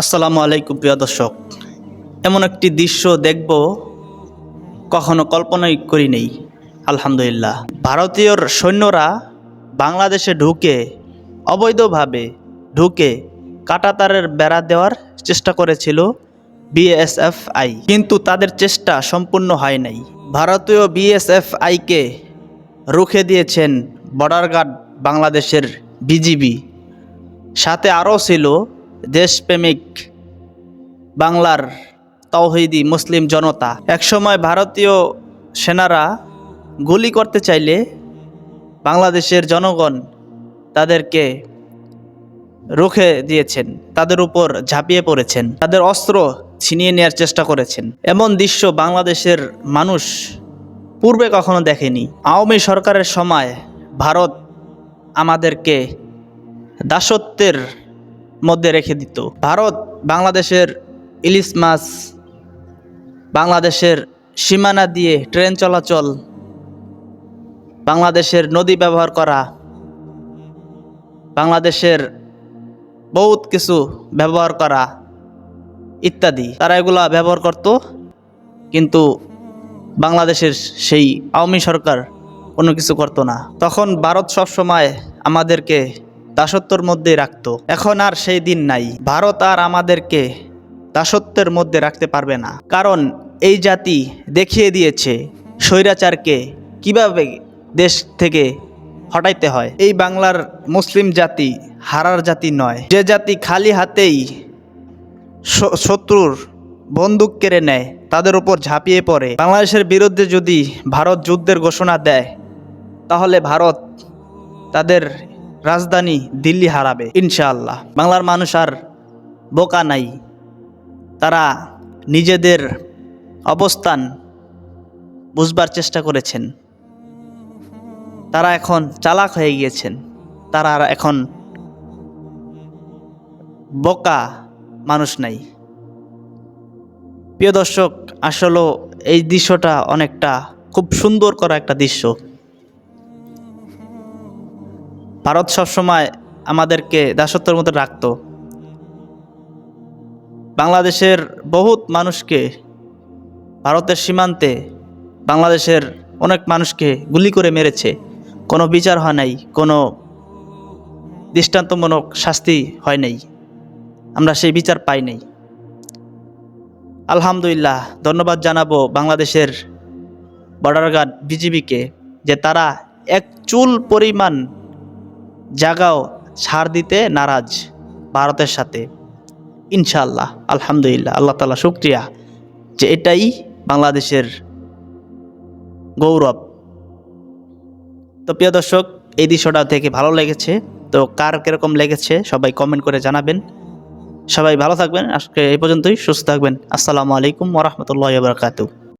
আসসালামু আলাইকুম প্রিয় দর্শক, এমন একটি দৃশ্য দেখব কখনো কল্পনাই করি নেই, আলহামদুলিল্লাহ। ভারতীয় সৈন্যরা বাংলাদেশে ঢুকে, অবৈধভাবে ঢুকে কাটাতারের বেড়া দেওয়ার চেষ্টা করেছিল বিএসএফআই, কিন্তু তাদের চেষ্টা সম্পূর্ণ হয় নাই। ভারতীয় বিএসএফআইকে রুখে দিয়েছেন বর্ডার গার্ড বাংলাদেশের বিজিবি। সাথে আরও ছিল দেশপ্রেমিক বাংলার তৌহিদি মুসলিম জনতা। একসময় ভারতীয় সেনারা গুলি করতে চাইলে বাংলাদেশের জনগণ তাদেরকে রুখে দিয়েছেন, তাদের উপর ঝাঁপিয়ে পড়েছেন, তাদের অস্ত্র ছিনিয়ে নেওয়ার চেষ্টা করেছেন। এমন দৃশ্য বাংলাদেশের মানুষ পূর্বে কখনো দেখেনি। আওয়ামী সরকারের সময় ভারত আমাদেরকে দাসত্বের মধ্যে রেখে দিত। ভারত বাংলাদেশের ইলিশ মাছ, বাংলাদেশের সীমানা দিয়ে ট্রেন চলাচল, বাংলাদেশের নদী ব্যবহার করা, বাংলাদেশের বহুত কিছু ব্যবহার করা ইত্যাদি। তারা এগুলা ব্যবহার করত, কিন্তু বাংলাদেশের সেই আওয়ামী সরকার কোনো কিছু করতো না। তখন ভারত সবসময় আমাদেরকে দাসত্বর মধ্যে রাখত। এখন আর সেই দিন নাই। ভারত আর আমাদেরকে দাসত্বের মধ্যে রাখতে পারবে না। কারণ এই জাতি দেখিয়ে দিয়েছে স্বৈরাচারকে কীভাবে দেশ থেকে হটাইতে হয়। এই বাংলার মুসলিম জাতি হারার জাতি নয়। যে জাতি খালি হাতেই শত্রুর বন্দুক কেড়ে নেয়, তাদের উপর ঝাঁপিয়ে পড়ে। বাংলাদেশের বিরুদ্ধে যদি ভারত যুদ্ধের ঘোষণা দেয়, তাহলে ভারত তাদের রাজধানী দিল্লি হারাবে, ইনশাআল্লাহ। বাংলার মানুষ আর বোকা নাই। তারা নিজেদের অবস্থান বুঝবার চেষ্টা করেছেন। তারা এখন চালাক হয়ে গিয়েছেন। তারা আর এখন বোকা মানুষ নাই। প্রিয় দর্শক, আসলে এই দৃশ্যটা অনেকটা খুব সুন্দর করা একটা দৃশ্য। ভারত সবসময় আমাদেরকে দাসত্বের মতো রাখতো। বাংলাদেশের বহুত মানুষকে ভারতের সীমান্তে বাংলাদেশের অনেক মানুষকে গুলি করে মেরেছে। কোনো বিচার হয় নাই, কোনো দৃষ্টান্তমূলক শাস্তি হয় নাই। আমরা সেই বিচার পাই নাই। আলহামদুলিল্লাহ, ধন্যবাদ জানাব বাংলাদেশের বর্ডার গার্ড বিজিবিকে যে তারা এক চুল পরিমাণ জায়গাও ছাড় দিতে নারাজ ভারতের সাথে। ইনশাআল্লাহ, আলহামদুলিল্লাহ, আল্লাহ তালা শুক্রিয়া যে এটাই বাংলাদেশের গৌরব। তো প্রিয় দর্শক, এই দৃশ্যটা থেকে ভালো লেগেছে। তো কার কীরকম লেগেছে সবাই কমেন্ট করে জানাবেন। সবাই ভালো থাকবেন, আজকে এই পর্যন্তই, সুস্থ থাকবেন। আসসালামু আলাইকুম ওরহমতুল্লাহ বারকাতু